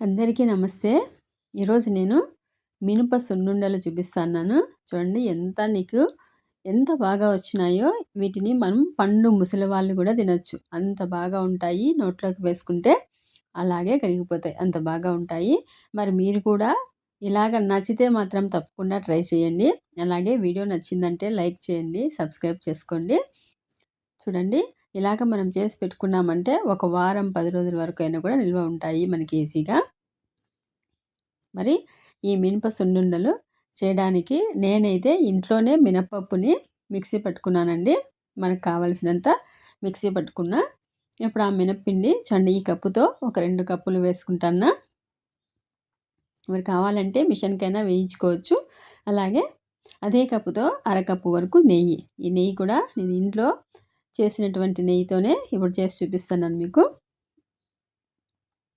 అందరికీ నమస్తే. ఈరోజు నేను మినప సున్నుండలు చూపిస్తున్నాను. చూడండి ఎంత నీకు ఎంత బాగా వచ్చినాయో వీటిని మనం పండు ముసలి వాళ్ళు కూడా తినొచ్చు. అంత బాగా ఉంటాయి నోట్లోకి వేసుకుంటే అలాగే కరిగిపోతాయి. అంత బాగా ఉంటాయి. మరి మీరు కూడా ఇలాగ నచ్చితే మాత్రం తప్పకుండా ట్రై చేయండి. అలాగే వీడియో నచ్చిందంటే లైక్ చేయండి సబ్స్క్రైబ్ చేసుకోండి. చూడండి ఇలాగ మనం చేసి పెట్టుకున్నామంటే ఒక వారం పది రోజుల వరకు అయినా కూడా నిల్వ ఉంటాయి మనకి ఈజీగా. మరి ఈ మినప సున్నుండలు చేయడానికి నేనైతే ఇంట్లోనే మినపప్పుని మిక్సీ పట్టుకున్నానండి. మనకు కావలసినంత మిక్సీ పట్టుకున్నా. ఇప్పుడు ఆ మినప్పిండి చండి ఈ కప్పుతో ఒక రెండు కప్పులు వేసుకుంటాను మరి కావాలంటే మిషన్కైనా వేయించుకోవచ్చు. అలాగే అదే కప్పుతో అరకప్పు వరకు నెయ్యి. ఈ నెయ్యి కూడా నేను ఇంట్లో చేసినటువంటి నెయ్యితోనే ఇప్పుడు చేసి చూపిస్తున్నాను మీకు.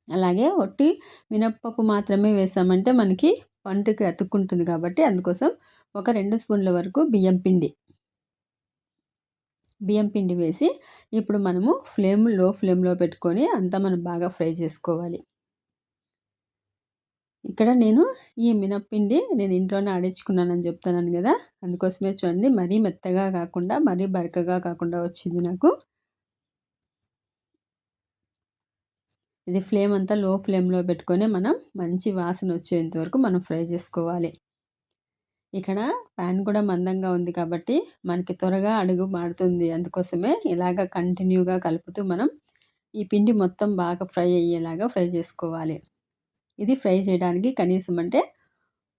అలాగే ఒట్టి మినప్పప్పు మాత్రమే వేసామంటే మనకి పంటకి అతుక్కుంటుంది కాబట్టి అందుకోసం ఒక రెండు స్పూన్ల వరకు బియ్యం పిండి. బియ్యం పిండి వేసి ఇప్పుడు మనము ఫ్లేమ్లో ఫ్లేమ్లో పెట్టుకొని అంతా మనం బాగా ఫ్రై చేసుకోవాలి. ఇక్కడ నేను ఈ మినప్పిండి నేను ఇంట్లోనే ఆడించుకున్నానని చెప్తున్నాను కదా. అందుకోసమే చూడండి మరీ మెత్తగా కాకుండా మరీ బరకగా కాకుండా వచ్చింది నాకు. ఇది ఫ్లేమ్ అంతా లో ఫ్లేమ్లో పెట్టుకొని మనం మంచి వాసన వచ్చేంత వరకు మనం ఫ్రై చేసుకోవాలి. ఇక్కడ ప్యాన్ కూడా మందంగా ఉంది కాబట్టి మనకి త్వరగా అడుగు మాడుతుంది అందుకోసమే ఇలాగ కంటిన్యూగా కలుపుతూ మనం ఈ పిండి మొత్తం బాగా ఫ్రై అయ్యేలాగా ఫ్రై చేసుకోవాలి. ఇది ఫ్రై చేయడానికి కనీసం అంటే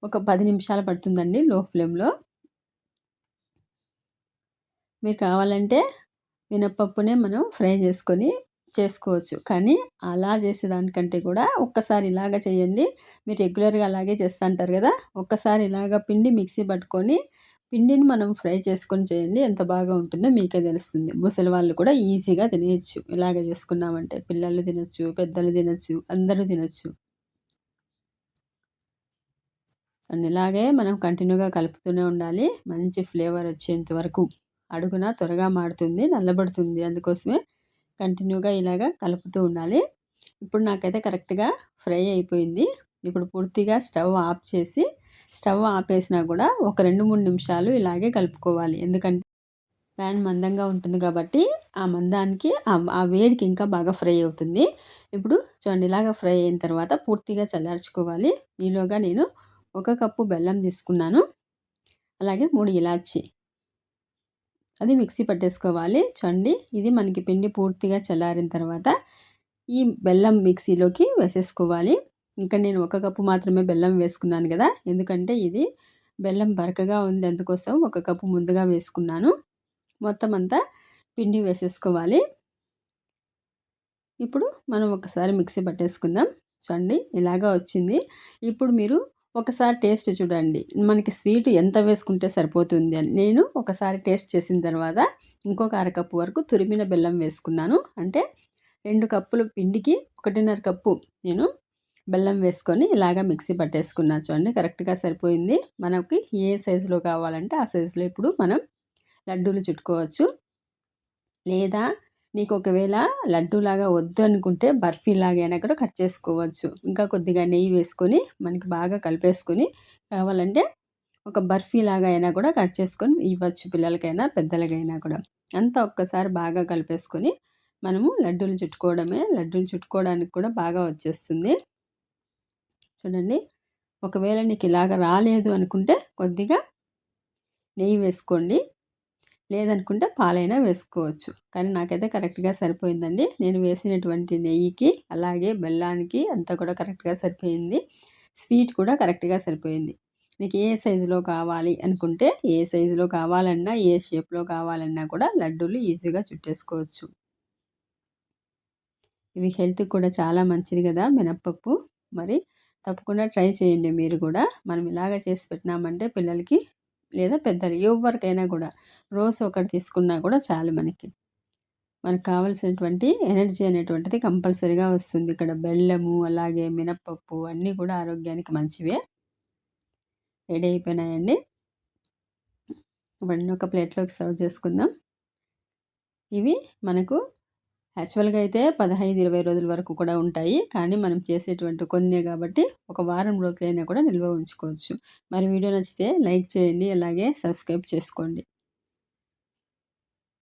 ఒక పది నిమిషాలు పడుతుందండి లో ఫ్లేమ్లో. మీరు కావాలంటే మినప్పప్పునే మనం ఫ్రై చేసుకొని చేసుకోవచ్చు. కానీ అలా చేసేదానికంటే కూడా ఒక్కసారి ఇలాగ చేయండి. మీరు రెగ్యులర్గా అలాగే చేస్తూ అంటారు కదా! ఒక్కసారి ఇలాగ పిండి మిక్సీ పట్టుకొని పిండిని మనం ఫ్రై చేసుకొని చేయండి. ఎంత బాగా ఉంటుందో మీకే తెలుస్తుంది. ముసలి వాళ్ళు కూడా ఈజీగా తినేయచ్చు. ఇలాగ చేసుకున్నామంటే పిల్లలు తినచ్చు పెద్దలు తినచ్చు అందరూ తినచ్చు. అండ్ ఇలాగే మనం కంటిన్యూగా కలుపుతూనే ఉండాలి. మంచి ఫ్లేవర్ వచ్చేంత వరకు. అడుగున త్వరగా మాడుతుంది నల్లబడుతుంది. అందుకోసమే కంటిన్యూగా ఇలాగా కలుపుతూ ఉండాలి. ఇప్పుడు నాకైతే కరెక్ట్గా ఫ్రై అయిపోయింది. ఇప్పుడు పూర్తిగా స్టవ్ ఆఫ్ చేసి స్టవ్ ఆపేసినా కూడా ఒక రెండు మూడు నిమిషాలు ఇలాగే కలుపుకోవాలి. ఎందుకంటే ప్యాన్ మందంగా ఉంటుంది కాబట్టి ఆ మందానికి ఆ వేడికి ఇంకా బాగా ఫ్రై అవుతుంది. ఇప్పుడు చూడండి ఇలాగ ఫ్రై అయిన తర్వాత పూర్తిగా చల్లార్చుకోవాలి. ఈలోగా నేను ఒక కప్పు బెల్లం తీసుకున్నాను. అలాగే మూడు ఇలాచి. అది మిక్సీ పట్టేసుకోవాలి. చండి. ఇది మనకి పిండి పూర్తిగా చల్లారిన తర్వాత ఈ బెల్లం మిక్సీలోకి వేసేసుకోవాలి. ఇంకా నేను ఒక కప్పు మాత్రమే బెల్లం వేసుకున్నాను కదా. ఎందుకంటే ఇది బెల్లం బరకగా ఉంది. అందుకోసం ఒక కప్పు ముందుగా వేసుకున్నాను. మొత్తం అంతా పిండి వేసేసుకోవాలి. ఇప్పుడు మనం ఒకసారి మిక్సీ పట్టేసుకుందాం. చూడండి ఇలాగా వచ్చింది. ఇప్పుడు మీరు ఒకసారి టేస్ట్ చూడండి. మనకి స్వీట్ ఎంత వేసుకుంటే సరిపోతుంది అని నేను ఒకసారి టేస్ట్ చేసిన తర్వాత ఇంకొక అరకప్పు వరకు తురిమిన బెల్లం వేసుకున్నాను. అంటే రెండు కప్పులు పిండికి ఒకటిన్నర కప్పు నేను బెల్లం వేసుకొని ఇలాగా మిక్సీ పట్టేసుకున్నా చూడండి. కరెక్ట్గా సరిపోయింది. మనకి ఏ సైజులో కావాలంటే ఆ సైజులో ఇప్పుడు మనం లడ్డూలు చుట్టుకోవచ్చు. లేదా నీకు ఒకవేళ లడ్డూలాగా వద్దు అనుకుంటే బర్ఫీలాగైనా కూడా కట్ చేసుకోవచ్చు. ఇంకా కొద్దిగా నెయ్యి వేసుకొని మనకి బాగా కలిపేసుకొని కావాలంటే ఒక బర్ఫీ లాగా అయినా కూడా కట్ చేసుకొని ఇవ్వచ్చు పిల్లలకైనా పెద్దలకైనా కూడా. అంతా ఒక్కసారి బాగా కలిపేసుకొని మనము లడ్డూలు చుట్టుకోవడమే. లడ్డూలు చుట్టుకోవడానికి కూడా బాగా వచ్చేస్తుంది. చూడండి ఒకవేళ నీకు ఇలాగ రాలేదు అనుకుంటే కొద్దిగా నెయ్యి వేసుకోండి. లేదనుకుంటే పాలైనా వేసుకోవచ్చు. కానీ నాకైతే కరెక్ట్గా సరిపోయిందండి. నేను వేసినటువంటి నెయ్యికి అలాగే బెల్లానికి అంతా కూడా కరెక్ట్గా సరిపోయింది. స్వీట్ కూడా కరెక్ట్గా సరిపోయింది. నీకు ఏ సైజులో కావాలి అనుకుంటే ఏ సైజులో కావాలన్నా ఏ షేప్లో కావాలన్నా కూడా లడ్డూలు ఈజీగా చుట్టేసుకోవచ్చు. ఇవి హెల్త్కి కూడా చాలా మంచిది కదా మినప్పప్పు. మరి తప్పకుండా ట్రై చేయండి మీరు కూడా. మనం ఇలాగ చేసి పెట్టినామంటే పిల్లలకి లేదా పెద్దలు ఎవరికైనా కూడా. రోజు ఒకటి తీసుకున్నా కూడా చాలు మనకి. మనకు కావలసినటువంటి ఎనర్జీ అనేటువంటిది కంపల్సరీగా వస్తుంది. ఇక్కడ బెల్లము అలాగే మినప్పప్పు అన్నీ కూడా ఆరోగ్యానికి మంచివే. రెడీ అయిపోయినాయండి. ఇవన్నీ ఒక ప్లేట్లోకి సర్వ్ చేసుకుందాం. ఇవి మనకు యాక్చువల్గా అయితే పదహైదు ఇరవై రోజుల వరకు కూడా ఉంటాయి. కానీ మనం చేసేటువంటి కొన్నే కాబట్టి ఒక వారం రోజులైనా కూడా నిల్వ ఉంచుకోవచ్చు. మరి వీడియో నచ్చితే లైక్ చేయండి అలాగే సబ్స్క్రైబ్ చేసుకోండి.